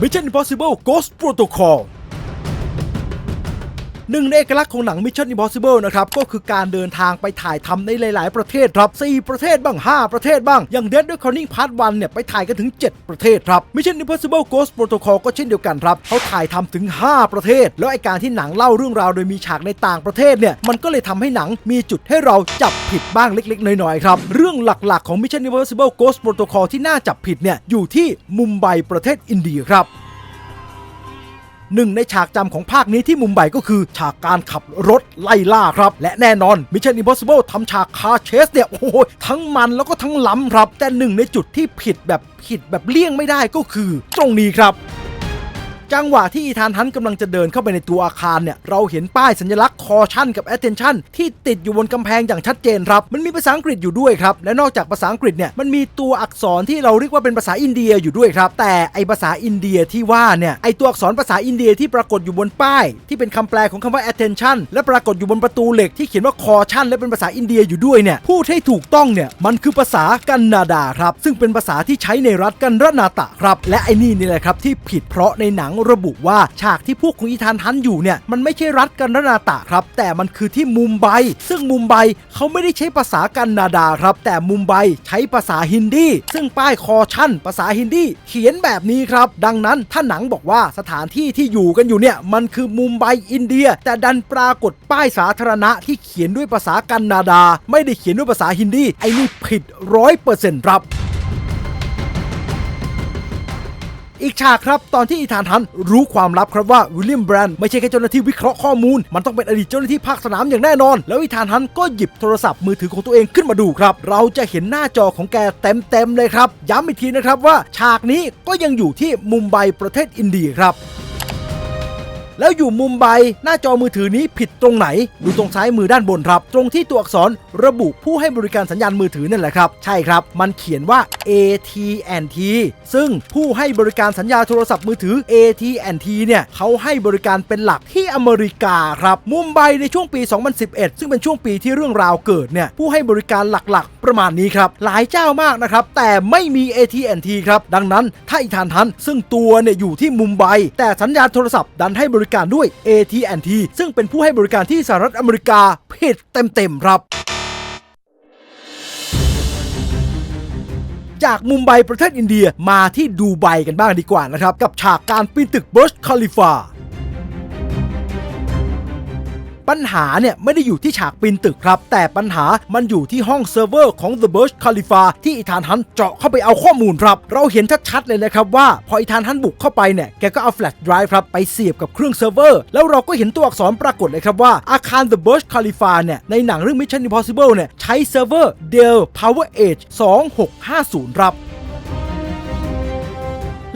Mission Impossible Ghost Protocol หนึ่งในเอกลักษณ์ของหนัง Mission Impossible นะครับ ก็คือการเดินทางไปถ่ายทำในหลาย ๆ ประเทศครับ 4 ประเทศบ้าง 5 ประเทศบ้าง อย่าง Dead Reckoning Part 1 เนี่ย ไปถ่ายกันถึง 7 ประเทศครับ Mission Impossible Ghost Protocol ก็เช่นเดียวกันครับเขาถ่ายทำถึง 5 ประเทศ แล้วไอการที่หนังเล่าเรื่องราวโดยมีฉากในต่างประเทศเนี่ยมันก็เลยทำให้หนังมีจุดให้เราจับผิดบ้างเล็ก ๆ น้อย ๆ ครับเรื่องหลัก ๆ ของ Mission Impossible Ghost Protocol ที่น่าจับผิดเนี่ยอยู่ที่มุมไบประเทศอินเดียครับ หนึ่งในฉากจำของภาคนี้ที่มุมไบก็คือฉากการขับรถไล่ล่าครับ และแน่นอน Mission Impossible ทำฉากคาร์เชสเนี่ยโอ้โหทั้งมันแล้วก็ทั้งล้ำครับ แต่หนึ่งในจุดที่ผิดแบบผิดแบบเลี่ยงไม่ได้ก็คือ ตรงนี้ครับ จังหวะที่อีธานฮันกำลังจะเดินเข้าไปในตัวอาคารเนี่ย เราเห็นป้ายสัญลักษณ์ caution กับ attention ที่ติดอยู่บนกำแพงอย่างชัดเจนครับ มันมีภาษาอังกฤษอยู่ด้วยครับ และนอกจากภาษาอังกฤษเนี่ย มันมีตัวอักษรที่เราเรียกว่าเป็นภาษาอินเดียอยู่ด้วยครับ แต่ไอภาษาอินเดียที่ว่าเนี่ย ไอตัวอักษรภาษาอินเดียที่ปรากฏอยู่บนป้าย ที่เป็นคำแปลของคำว่า attention และปรากฏอยู่บนประตูเหล็กที่เขียนว่า caution และเป็นภาษาอินเดียอยู่ด้วยเนี่ย พูดให้ถูกต้องเนี่ย มันคือภาษากันนาดาครับ ซึ่งเป็นภาษาที่ใช้ในรัฐกันรนาตะครับ และไอนี่นี่แหละครับที่ผิดเพราะในหนังระบุว่าฉากที่พวกของอีธานฮันอยู่เนี่ยมันไม่ใช่รัฐกันรนาตะครับ แต่มันคือที่มุมไบ ซึ่งมุมไบเขาไม่ได้ใช้ภาษากันนาดาครับ แต่มุมไบใช้ภาษาฮินดีซึ่งป้ายคอชั่น ภาษาฮินดีเขียนแบบนี้ครับ ดังนั้นถ้าหนังบอกว่าสถานที่ที่อยู่กันอยู่เนี่ยมันคือมุมไบอินเดีย แต่ดันปรากฏป้ายสาธารณะที่เขียนด้วยภาษากันนาดา ไม่ได้เขียนด้วยภาษาฮินดีไอ้นี่ผิดร้อยเปอร์เซ็นต์ครับ อีกฉากครับ ตอนที่อีธานฮันรู้ความลับครับว่าวิลเลียมแบรนด์ไม่ใช่แค่เจ้าหน้าที่วิเคราะห์ข้อมูล มันต้องเป็นอดีตเจ้าหน้าที่ภาคสนามอย่างแน่นอน แล้วอีธานฮันก็หยิบโทรศัพท์มือถือของตัวเองขึ้นมาดูครับ เราจะเห็นหน้าจอของแกเต็มๆเลยครับ ย้ำอีกทีนะครับว่าฉากนี้ก็ยังอยู่ที่มุมไบประเทศอินเดียครับ แล้วอยู่มุมไบหน้าจอมือถือนี้ผิดตรงไหน ดูตรงซ้ายมือด้านบนครับ ตรงที่ตัวอักษรระบุผู้ให้บริการสัญญาณมือถือนั่นแหละครับ ใช่ครับ มันเขียนว่า AT&T ซึ่งผู้ให้บริการสัญญาโทรศัพท์มือถือ AT&T เนี่ยเขาให้บริการเป็นหลักที่อเมริกาครับ มุมไบในช่วงปี 2011 ซึ่งเป็นช่วงปีที่เรื่องราวเกิดเนี่ยผู้ให้บริการหลักๆ ประมาณนี้ครับ หลายเจ้ามากนะครับ แต่ไม่มี AT&T ครับ ดังนั้นถ้าอีธานทัน ซึ่งตัวเนี่ยอยู่ที่มุมไบ แต่สัญญาณโทรศัพท์ดันให้บริการด้วย AT&T ซึ่งเป็นผู้ให้บริการที่สหรัฐอเมริกาผิดเต็มๆครับจากมุมไบประเทศอินเดียมาที่ดูไบกันบ้างดีกว่านะครับ กับฉากการปีนตึกเบิร์ชคาลิฟา ปัญหาเนี่ยไม่ได้อยู่ที่ฉากปีนตึกครับ แต่ปัญหามันอยู่ที่ห้องเซิร์ฟเวอร์ของ The Burj Khalifa ที่อีธานฮันเจาะเข้าไปเอาข้อมูลครับ เราเห็นชัดๆเลยนะครับว่าพออีธานฮันบุกเข้าไปเนี่ยแกก็เอาแฟลชไดรฟ์ครับไปเสียบกับเครื่องเซิร์ฟเวอร์แล้วเราก็เห็นตัวอักษรปรากฏเลยครับว่าอาคาร The Burj Khalifa เนี่ยในหนังเรื่อง Mission Impossible เนี่ยใช้เซิร์ฟเวอร์ Dell PowerEdge 2650 ครับ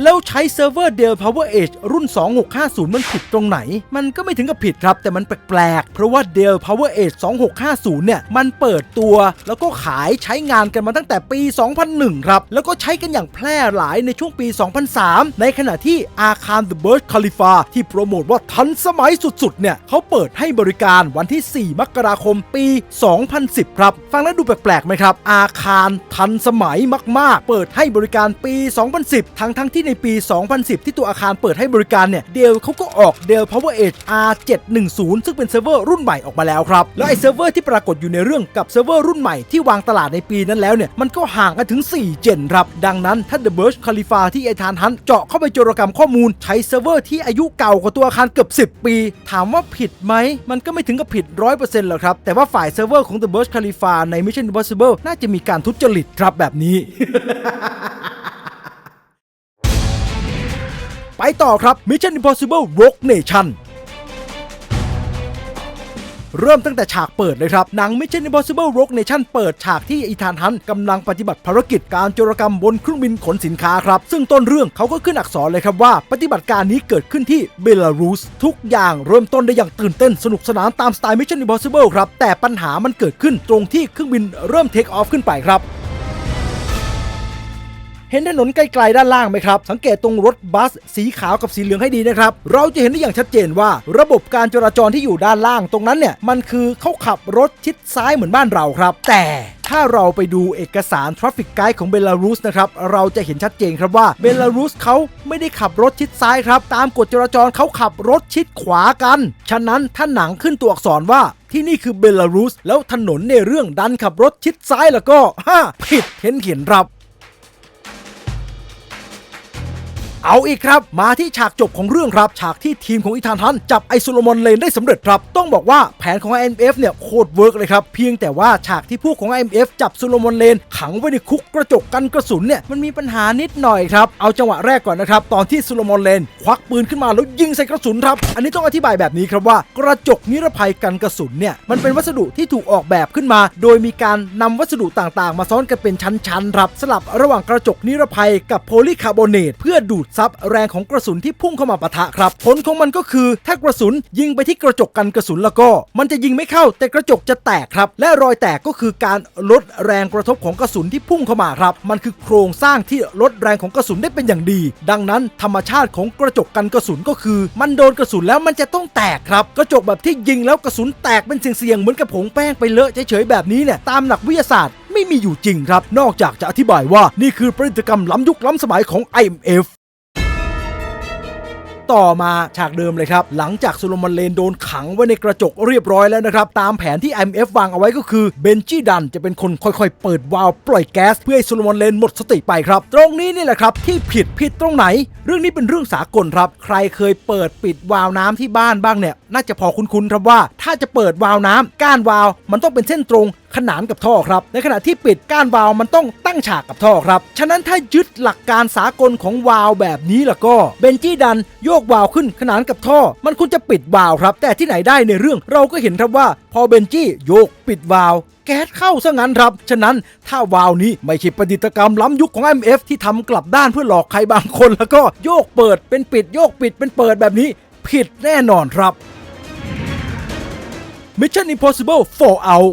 แล้วใช้เซิร์ฟเวอร์ Dell PowerEdge รุ่น 2650 มันผิดตรงไหน มันก็ไม่ถึงกับผิดครับ แต่มันแปลกๆ เพราะว่า Dell PowerEdge 2650 เนี่ย มันเปิดตัว แล้วก็ขายใช้งานกันมาตั้งแต่ปี 2001 ครับ แล้วก็ใช้กันอย่างแพร่หลายในช่วงปี 2003 ในขณะที่อาคาร The Burj Khalifa ที่โปรโมทว่าทันสมัยสุดๆ เนี่ยเขาเปิดให้บริการวันที่ 4 มกราคมปี 2010 ครับ ฟังแล้วดูแปลกๆไหมครับ อาคารทันสมัยมากๆ เปิดให้บริการปี 2010 ทั้งทั้งๆที่ในปี 2010 ที่ตัวอาคารเปิดให้บริการเนี่ยเดลเขาก็ออก Dell PowerEdge R710 ซึ่งเป็นเซิร์ฟเวอร์รุ่นใหม่ออกมาแล้วครับ แล้วไอ้เซิร์ฟเวอร์ที่ปรากฏอยู่ในเรื่องกับเซิร์ฟเวอร์รุ่นใหม่ที่วางตลาดในปีนั้นแล้วเนี่ยมันก็ห่างกันถึง 4 เจนครับดังนั้นถ้า The Burj Khalifa ที่ไอธานฮันเจาะเข้าไปโจรกรรมข้อมูล ใช้เซิร์ฟเวอร์ที่อายุเก่ากว่าตัวอาคารเกือบ 10 ปี ถามว่าผิดไหมมันก็ไม่ถึงกับผิด 100%หรอกครับแต่ว่าฝ่ายเซิร์ฟเวอร์ของ The Burj Khalifa ใน Mission Impossible น่าจะมีการทุจริตครับแบบนี้ ต่อครับ Mission Impossible Rogue Nation เริ่มตั้งแต่ฉากเปิดเลยครับ หนัง Mission Impossible Rogue Nation เปิดฉากที่อีธานฮันต์กำลังปฏิบัติภารกิจการโจรกรรมบนเครื่องบินขนสินค้าครับ ซึ่งต้นเรื่องเขาก็ขึ้นอักษรเลยครับว่า ปฏิบัติการนี้เกิดขึ้นที่เบลารุสทุกอย่างเริ่มต้นได้อย่างตื่นเต้นสนุกสนานตามสไตล์ Mission Impossible ครับ แต่ปัญหามันเกิดขึ้นตรงที่เครื่องบินเริ่มเทคออฟขึ้นไปครับ เห็นถนนไกลๆด้านล่างไหมครับ สังเกตตรงรถบัสสีขาวกับสีเหลืองให้ดีนะครับ เราจะเห็นได้อย่างชัดเจนว่า ระบบการจราจรที่อยู่ด้านล่างตรงนั้นเนี่ยมันคือเขาขับรถชิดซ้ายเหมือนบ้านเราครับ แต่ถ้าเราไปดูเอกสาร Traffic Guide ของเบลารุสนะครับ เราจะเห็นชัดเจนครับว่าเบลารุสเขาไม่ได้ขับรถชิดซ้ายครับ ตามกฎจราจรเขาขับรถชิดขวากัน ฉะนั้นถ้าหนังขึ้นตัวอักษรว่าที่นี่คือเบลารุส แล้วถนนในเรื่องดันขับรถชิดซ้ายแล้วก็ฮ่าผิดเห็นเขียนรับ เอาอีกครับ มาที่ฉากจบของเรื่องครับ ฉากที่ทีมของอีธานฮันจับไอโซโลมอนเลนได้สำเร็จครับ ต้องบอกว่าแผนของ IMF เนี่ยโคตรเวิร์กเลยครับ เพียงแต่ว่าฉากที่พวกของ IMF จับโซโลมอนเลนขังไว้ในคุกกระจกกันกระสุนเนี่ยมันมีปัญหานิดหน่อยครับ เอาจังหวะแรกก่อนนะครับ ตอนที่โซโลมอนเลนควักปืนขึ้นมาแล้วยิงใส่กระสุนครับ อันนี้ต้องอธิบายแบบนี้ครับว่ากระจกนิรภัยกันกระสุนเนี่ยมันเป็นวัสดุที่ถูกออกแบบขึ้นมา โดยมีการนำวัสดุต่างๆ มาซ้อนกันเป็นชั้นๆครับสลับระหว่างกระจกนิรภัยกับโพลีคาร์บอเนตเพื่อดูดซับแรงของกระสุนที่พุ่งเข้ามาปะทะครับ ผลของมันก็คือถ้ากระสุนยิงไปที่กระจกกันกระสุนแล้วก็ มันจะยิงไม่เข้าแต่กระจกจะแตกครับ และรอยแตกก็คือการลดแรงกระทบของกระสุนที่พุ่งเข้ามาครับ มันคือโครงสร้างที่ลดแรงของกระสุนได้เป็นอย่างดี ดังนั้นธรรมชาติของกระจกกันกระสุนก็คือ มันโดนกระสุนแล้วมันจะต้องแตกครับ กระจกแบบที่ยิงแล้วกระสุนแตกเป็นเสียงๆเหมือนกับผงแป้งไปเลอะเฉยๆแบบนี้เนี่ยตามหลักวิทยาศาสตร์ไม่มีอยู่จริงครับ นอกจากจะอธิบายว่านี่คือประดิกรรมล้ำยุคล้ำสมัยของ IMF ต่อมาฉากเดิมเลยครับ หลังจากโซโลมอนเลนโดนขังไว้ในกระจกเรียบร้อยแล้วนะครับ ตามแผนที่ IMF วางเอาไว้ก็คือเบนจี้ดันจะเป็นคนค่อยๆ เปิดวาล์วปล่อยแก๊สเพื่อให้โซโลมอนเลนหมดสติไปครับ ตรงนี้นี่แหละครับที่ผิดผิดตรงไหน เรื่องนี้เป็นเรื่องสากลครับ ใครเคยเปิดปิดวาล์วน้ำที่บ้านบ้างเนี่ย น่าจะพอคุ้นๆครับว่า ถ้าจะเปิดวาล์วน้ำก้านวาล์วมันต้องเป็นเส้นตรง ขนานกับท่อครับ ในขณะที่ปิดก้านวาล์วมันต้องตั้งฉากกับท่อครับ ฉะนั้นถ้ายึดหลักการสากลของวาล์วแบบนี้ล้วก็เบนจี้ดันโยกวาล์วขึ้นขนานกับท่อ มันควรจะปิดวาล์วครับ แต่ที่ไหนได้ในเรื่องเราก็เห็นครับว่า พอเบนจี้โยกปิดวาล์วแก๊สเข้าซะงั้นครับ ฉะนั้นถ้าวาล์วนี้ไม่ใช่ประดิษฐกรรมล้ำยุคของ IMF ที่ทำกลับด้านเพื่อหลอกใครบางคน แล้วก็โยกเปิดเป็นปิดโยกปิดเป็นเปิดแบบนี้ ผิดแน่นอนครับ Mission Impossible Fallout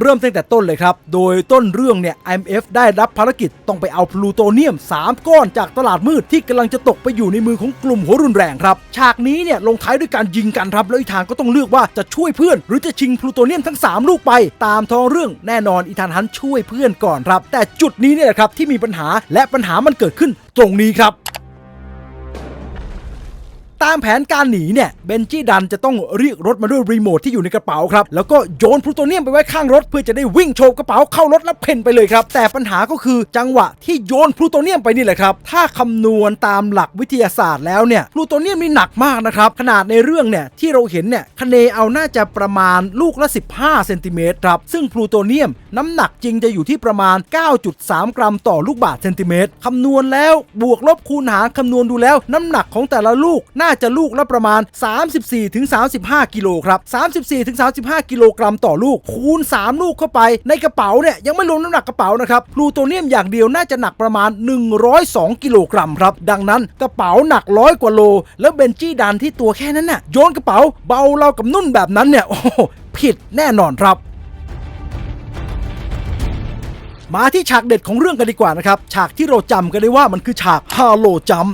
เริ่มตั้งแต่ต้นเลยครับ โดยต้นเรื่องเนี่ย IMF ได้รับภารกิจต้องไปเอาพลูโตเนียม 3 ก้อนจากตลาดมืดที่กำลังจะตกไปอยู่ในมือของกลุ่มหัวรุนแรงครับ ฉากนี้เนี่ยลงท้ายด้วยการยิงกันครับ แล้วอีธานก็ต้องเลือกว่าจะช่วยเพื่อน หรือจะชิงพลูโตเนียมทั้ง 3 ลูกไป ตามท้องเรื่องแน่นอนอีธานฮันช่วยเพื่อนก่อนครับ แต่จุดนี้เนี่ยครับที่มีปัญหาและปัญหามันเกิดขึ้นตรงนี้ครับ ตามแผนการหนีเนี่ยเบนจี้ดันจะต้องเรียกรถมาด้วยรีโมทที่อยู่ในกระเป๋าครับ แล้วก็โยนพลูโตเนียมไปไว้ข้างรถ เพื่อจะได้วิ่งโฉบกระเป๋าเข้ารถแล้วเพ่นไปเลยครับ แต่ปัญหาก็คือจังหวะที่โยนพลูโตเนียมไปนี่แหละครับ ถ้าคำนวณตามหลักวิทยาศาสตร์แล้วเนี่ยพลูโตเนียมนี่หนักมากนะครับ ขนาดในเรื่องเนี่ยที่เราเห็นเนี่ยคเนเอาน่าจะประมาณลูกละ 15เซนติเมตรครับซึ่งพลูโตเนียมน้ำหนักจริงจะอยู่ที่ประมาณ 9.3 กรัมต่อลูกบาศก์เซนติเมตรคำนวณแล้วบวกลบคูณหารคำนวณดูแล้ว น้ำหนักของแต่ละลูกน่าาจะลูกละประมาณ 34-35 กิโลครับ 34-35 กิโลกรัมต่อลูก คูณ 3 ลูกเข้าไป ในกระเป๋าเนี่ยยังไม่รวมน้ำหนักกระเป๋านะครับพลูโตเนียมอย่างเดียวน่าจะหนักประมาณ 102 กิโลกรัมครับ ดังนั้นกระเป๋าหนักร้อยกว่าโล แล้วเบนจี้ดันที่ตัวแค่นั้นน่ะโยนกระเป๋าเบาเรากับนุ่นแบบนั้นเนี่ยโอ้ผิดแน่นอนครับมาที่ฉากเด็ดของเรื่องกันดีกว่านะครับ ฉากที่เราจำกันได้ว่ามันคือฉากฮาโลจัม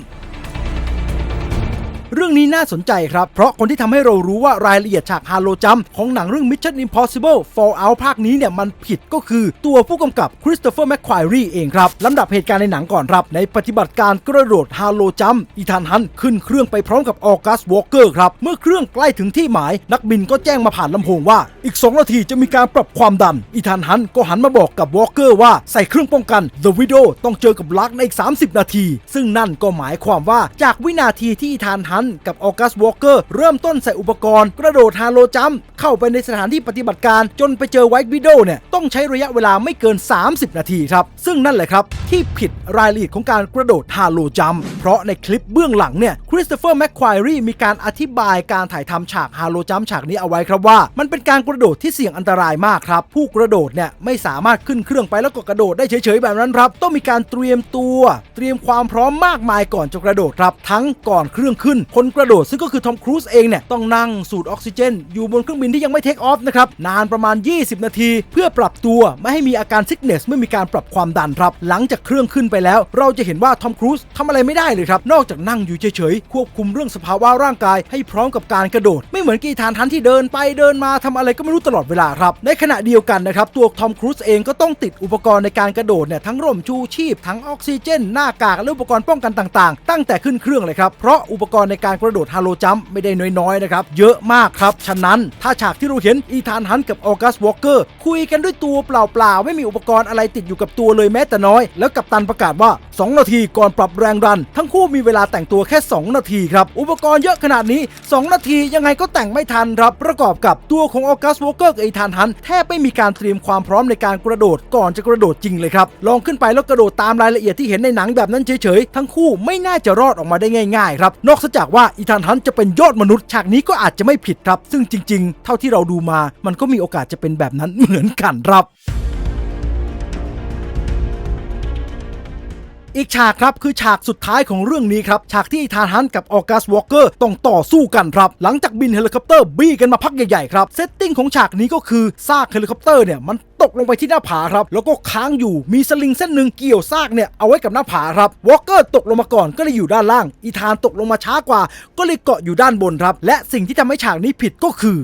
เรื่องนี้น่าสนใจครับ เพราะคนที่ทำให้เรารู้ว่ารายละเอียดฉากฮาโลจัมของหนังเรื่อง Mission Impossible Fallout ภาคนี้เนี่ยมันผิดก็คือตัวผู้กำกับคริสโตเฟอร์แมคควายรีเองครับลำดับเหตุการณ์ในหนังก่อนครับในปฏิบัติการกระโดดฮาโลจัมอีธานฮันขึ้นเครื่องไปพร้อมกับออกัสวอลเกอร์ครับเมื่อเครื่องใกล้ถึงที่หมาย นักบินก็แจ้งมาผ่านลำโพงว่า อีก 2 นาทีจะมีการปรับความดันอีธานฮันก็หันมาบอกกับวอลเกอร์ว่าใส่เครื่องป้องกัน The Widow ต้องเจอกับลักในอีก 30 นาที ซึ่งนั่นก็หมายความว่าจากวินาทีที่อีธานฮันกับออกัสวอลเกอร์เริ่มต้นใส่อุปกรณ์ กระโดดฮาโลจัมป์เข้าไปในสถานที่ปฏิบัติการจนไปเจอไวท์วิดโอเนี่ยต้องใช้ระยะเวลาไม่เกิน 30 นาทีครับ ซึ่งนั่นแหละครับ ที่ผิดรายละเอียดของการกระโดดฮาโลจัมป์เพราะในคลิปเบื้องหลังเนี่ยคริสโตเฟอร์แมคควายรีมีการอธิบายการถ่ายทำฉากฮาโลจัมป์ฉากนี้เอาไว้ครับว่า มันเป็นการกระโดดที่เสี่ยงอันตรายมากครับ ผู้กระโดดเนี่ยไม่สามารถขึ้นเครื่องไปแล้วก็กระโดดได้เฉยๆแบบนั้นครับ ต้องมีการเตรียมตัว เตรียมความพร้อมมากมายก่อนจะกระโดดครับ ทั้งก่อนเครื่องขึ้นคนกระโดดซึ่งก็คือทอมครูซเองเนี่ยต้องนั่งสูดออกซิเจน อยู่บนเครื่องบินที่ยังไม่เทคออฟนะครับนานประมาณ 20 นาที เพื่อปรับตัวไม่ให้มีอาการซิกเนสเมื่อมีการปรับความดันครับหลังจากเครื่องขึ้นไปแล้ว เราจะเห็นว่าทอมครูซทำอะไรไม่ได้เลยครับนอกจากนั่งอยู่เฉยๆควบคุมเรื่องสภาวะร่างกาย ให้พร้อมกับการกระโดด ไม่เหมือนกีทานทันที่เดินไปเดินมาทำอะไรก็ไม่รู้ตลอดเวลาครับในขณะเดียวกันนะครับตัวทอมครูซเองก็ต้องติดอุปกรณ์ในการกระโดดเนี่ยทั้งร่มชูชีพทั้งออกซิเจน หน้ากากและอุปกรณ์ป้องกันต่างๆ ตั้งแต่ขึ้นเครื่องเลยครับเพราะอุปกรณ์ในการกระโดดฮาโลจัมป์ไม่ได้น้อยๆนะครับ เยอะมากครับ ฉะนั้นถ้าฉากที่เราเห็นอีธานฮันกับออกัสวอลเกอร์คุยกันด้วยตัวเปล่าๆ ไม่มีอุปกรณ์อะไรติดอยู่กับตัวเลยแม้แต่น้อย แล้วกัปตันประกาศว่า 2 นาทีก่อนปรับแรงดัน ทั้งคู่มีเวลาแต่งตัวแค่ 2 นาทีครับ อุปกรณ์เยอะขนาดนี้ 2 นาทียังไงก็แต่งไม่ทันครับประกอบกับตัวของออกัสวอลเกอร์กับอีธานฮันแทบไม่มีการเตรียมความพร้อมในการกระโดดก่อนจะกระโดดจริงเลยครับลองขึ้นไปแล้วกระโดดตามรายละเอียดที่เห็นในหนังแบบนั้นเฉยๆทั้งคู่ไม่น่าจะรอดออกมาได้ง่ายๆครับนอกจากว่าอีธานฮันต์จะเป็นยอดมนุษย์ฉากนี้ก็อาจจะไม่ผิดครับ ซึ่งจริง ๆ เท่าที่เราดูมา มันก็มีโอกาสจะเป็นแบบนั้นเหมือนกันครับ อีกฉากครับคือฉากสุดท้ายของเรื่องนี้ครับ ฉากที่อีธานฮันต์กับออกัสวอลเกอร์ต้องต่อสู้กันครับ หลังจากบินเฮลิคอปเตอร์บี้กันมาพักใหญ่ๆครับ เซตติ้งของฉากนี้ก็คือซากเฮลิคอปเตอร์เนี่ยมันตกลงไปที่หน้าผาครับ แล้วก็ค้างอยู่มีสลิงเส้นหนึ่งเกี่ยวซากเนี่ยเอาไว้กับหน้าผาครับวอลเกอร์ตกลงมาก่อนก็เลยอยู่ด้านล่าง อีธานตกลงมาช้ากว่า ก็เลยเกาะอยู่ด้านบนครับ และสิ่งที่ทำให้ฉากนี้ผิดก็คือ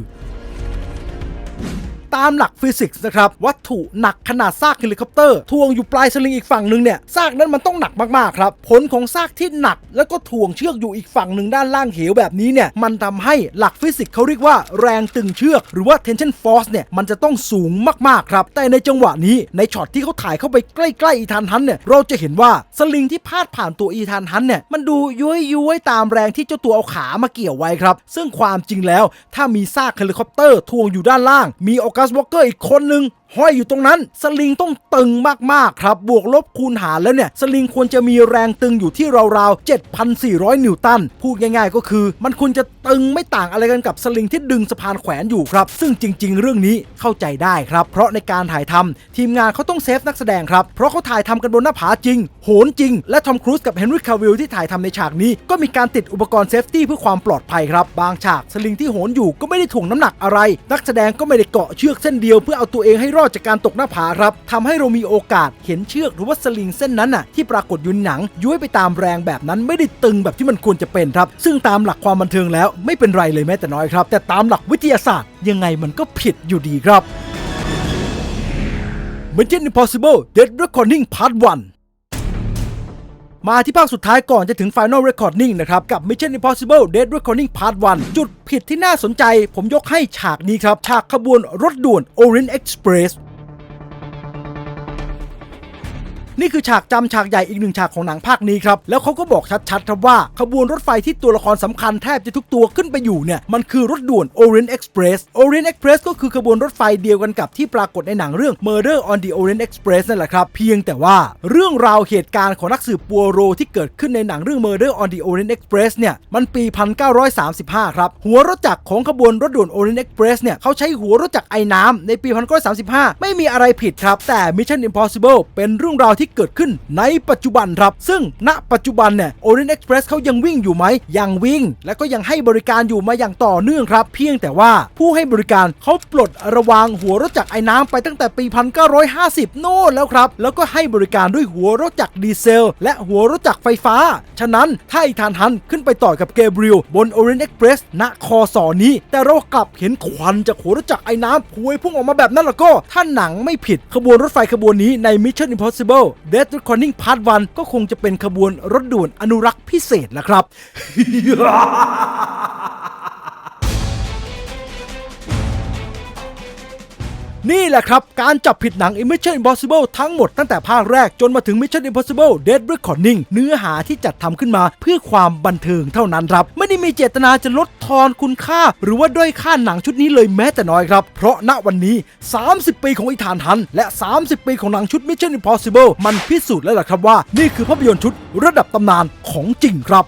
ตามหลักฟิสิกส์นะครับ วัตถุหนักขนาดซากเฮลิคอปเตอร์ทวงอยู่ปลายสลิงอีกฝั่งหนึ่งเนี่ยซากนั้นมันต้องหนักมากๆครับ ผลของซากที่หนักแล้วก็ทวงเชือกอยู่อีกฝั่งหนึ่งด้านล่างเหวแบบนี้เนี่ยมันทำให้หลักฟิสิกส์เขาเรียกว่าแรงตึงเชือกหรือว่า tension force เนี่ยมันจะต้องสูงมากๆครับ แต่ในจังหวะนี้ในช็อตที่เขาถ่ายเข้าไปใกล้ๆอีธานฮันเนี่ยเราจะเห็นว่าสลิงที่พาดผ่านตัวอีธานฮันเนี่ยมันดูย้วยย้วยตามแรงที่เจ้าตัวเอาขามาเกี่ยวไว้ครับ ซึ่งความจริงแล้ว ถ้ามีซากเฮลิคอปเตอร์ทวงอยู่ด้านล่าง มีออกัสวอลเกอร์อีกคนหนึ่ง ห้อยอยู่ตรงนั้นสลิงต้องตึงมากๆครับ บวกลบคูณหารแล้วเนี่ย สลิงควรจะมีแรงตึงอยู่ที่ราวๆ 7,400 นิวตัน พูดง่ายๆก็คือ มันควรจะตึงไม่ต่างอะไรกันกับสลิงที่ดึงสะพานแขวนอยู่ครับ ซึ่งจริง ๆ เรื่องนี้เข้าใจได้ครับ เพราะในการถ่ายทำทีมงานเขาต้องเซฟนักแสดงครับ เพราะเขาถ่ายทำกันบนหน้าผาจริง โหนจริง และทอมครูซกับเฮนรี่คาวิลที่ถ่ายทำในฉากนี้ ก็มีการติดอุปกรณ์เซฟตี้เพื่อความปลอดภัยครับ บางฉากสลิงที่โหนอยู่ก็ไม่ได้ถ่วงน้ำหนักอะไร นักแสดงก็ไม่ได้เกาะเชือกเส้นเดียวเพื่อเอาตัวเองให้รอดจากการตกหน้าผาครับทำให้เรามีโอกาสเห็นเชือกหรือว่าสลิงเส้นนั้นน่ะที่ปรากฏอยู่ในหนังย้วยไปตามแรงแบบนั้นไม่ได้ตึงแบบที่มันควรจะเป็นครับ ซึ่งตามหลักความบันเทิงแล้วไม่เป็นไรเลยแม้แต่น้อยครับ แต่ตามหลักวิทยาศาสตร์ ยังไงมันก็ผิดอยู่ดีครับ Mission Impossible Dead Reckoning Part 1 มาที่ภาคสุดท้ายก่อนจะถึง Final Recording นะครับ กับ Mission Impossible Dead Reckoning Part 1 จุดผิดที่น่าสนใจ ผมยกให้ฉากนี้ครับ ฉากขบวนรถด่วน Orient Express นี่คือฉากจำฉากใหญ่อีกหนึ่งฉากของหนังภาคนี้ครับ แล้วเขาก็บอกชัดๆครับว่าขบวนรถไฟที่ตัวละครสำคัญแทบจะทุกตัวขึ้นไปอยู่เนี่ย มันคือรถด่วน Orient Express Orient Express ก็คือขบวนรถไฟเดียวกันกับที่ปรากฏในหนังเรื่อง Murder on the Orient Express นั่นแหละครับ เพียงแต่ว่าเรื่องราวเหตุการณ์ของนักสืบปัวโรที่เกิดขึ้นในหนังเรื่อง Murder on the Orient Express เนี่ย มันปี 1935 ครับ หัวรถจักรของขบวนรถด่วน Orient Express เนี่ยเขาใช้หัวรถจักรไอ้น้ำในปี 1935 ไม่มีอะไรผิดครับ แต่ Mission Impossible เป็นเรื่องราวที่เกิดขึ้นในปัจจุบันครับ ซึ่งณปัจจุบันเนี่ย Orient Express เขายังวิ่งอยู่ไหม ยังวิ่ง และก็ยังให้บริการอยู่มาอย่างต่อเนื่องครับ เพียงแต่ว่าผู้ให้บริการเขาปลดระวางหัวรถจักรไอ้น้ำไปตั้งแต่ปี 1950 โน่นแล้วครับ แล้วก็ให้บริการด้วยหัวรถจักรดีเซล และหัวรถจักรไฟฟ้า ฉะนั้นถ้าอีธานฮันขึ้นไปต่อกับเกเบรียลบน Orient Express ณคอสอนี้ แต่เรากลับเห็นควันจากหัวรถจักรไอ้น้ำพวยพุ่งออกมาแบบนั้นแล้วก็ถ้าหนังไม่ผิดขบวนรถไฟขบวนนี้ใน Mission Impossible Death Reckoning Part 1 ก็คงจะเป็นขบวนรถด่วนอนุรักษ์พิเศษละครับ นี่แหละครับ การจับผิดหนัง Mission Impossible ทั้งหมดตั้งแต่ภาคแรกจนมาถึง Mission Impossible Dead Reckoning เนื้อหาที่จัดทำขึ้นมาเพื่อความบันเทิงเท่านั้นครับ ไม่ได้มีเจตนาจะลดทอนคุณค่า หรือว่าด้อยค่าหนังชุดนี้เลยแม้แต่น้อยครับ เพราะณวันนี้ 30 ปีของอีธานฮัน และ 30 ปีของหนังชุด Mission Impossible มันพิสูจน์แล้วล่ะครับว่า นี่คือภาพยนตร์ชุดระดับตำนานของจริงครับ